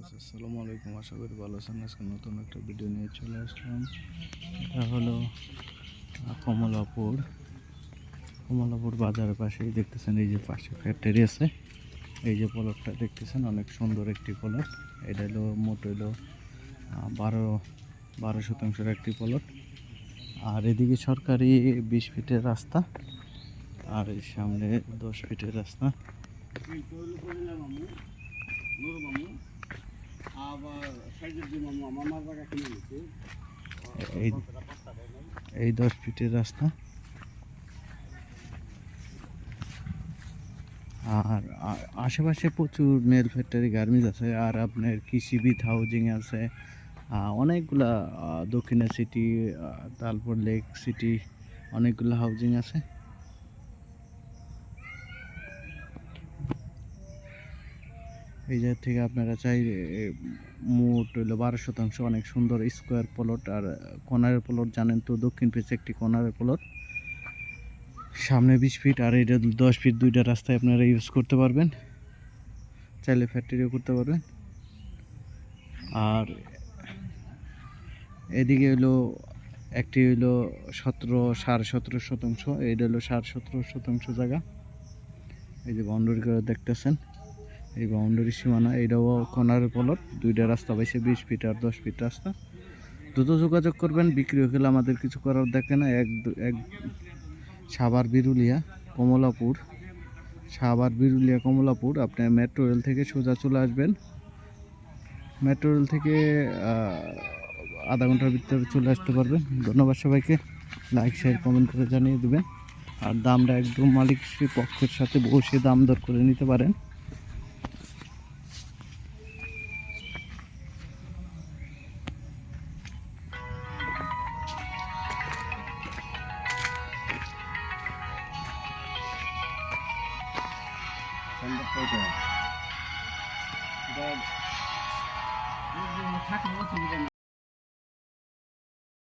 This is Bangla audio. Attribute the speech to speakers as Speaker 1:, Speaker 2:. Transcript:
Speaker 1: ভিউয়ার্স আসসালামু আলাইকুম, আশা করি ভালো আছেন। আজকে নতুন একটা ভিডিও নিয়ে চলে আসলাম। এটা হলো কমলাপুর। কমলাপুর বাজারের পাশেই দেখতেছেন, এই যে পাশে ফ্যাক্টরি আছে। এই যে পলটটা দেখতেছেন, অনেক সুন্দর একটি পলট এটা হলো, মোট হলো বারো বারো শতাংশের একটি পলট আর এদিকে সরকারি বিশ ফিটের রাস্তা, আর এর সামনে দশ ফিটের রাস্তা। এই দশ ফিটের রাস্তা। আর আশেপাশে প্রচুর মেল ফ্যাক্টরি, গার্মেন্টস আছে, আর আপনার কৃষিবিদ হাউজিং আছে অনেকগুলা দক্ষিণা সিটি তারপর লেক সিটি, অনেকগুলো হাউজিং আছে। এই জায়গা থেকে আপনারা চাই মোট হইল বারো শতাংশ অনেক সুন্দর স্কোয়ার প্লট আর কর্নারের প্লট জানেন তো, দক্ষিণ পেছে একটি কর্নারের প্লট। সামনে বিশ ফিট আর এটা দশ ফিট দুইটা রাস্তায় আপনারা ইউজ করতে পারবেন। চাইলে ফ্যাক্টরিও করতে পারবেন। আর এদিকে হলো একটি হইল সতেরো, সাড়ে সতেরো শতাংশ। এইটা হলো সাড়ে সতেরো শতাংশ জায়গা। এই যে বাউন্ডারি করে দেখতেছেন। এই বাউন্ডারি সীমানা, এটাও কর্নারের পলট দুইটা রাস্তা পাইছে, বিশ ফিট আর দশ ফিট রাস্তা। দ্রুত যোগাযোগ করবেন, বিক্রি হয়ে গেলে আমাদের কিছু করার দেখে না। এক এক সাভার বিরুলিয়া, কমলাপুর। সাভার বিরুলিয়া, কমলাপুর, আপনি মেট্রো রেল থেকে সোজা চলে আসবেন। মেট্রো রেল থেকে আধা ঘণ্টার ভিতরে চলে আসতে পারবেন। ধন্যবাদ সবাইকে। লাইক শেয়ার কমেন্ট করে জানিয়ে দেবেন। আর দামটা একদম মালিক পক্ষের সাথে বসে দাম দর করে নিতে পারেন।
Speaker 2: থাকলে অসুবিধা নেই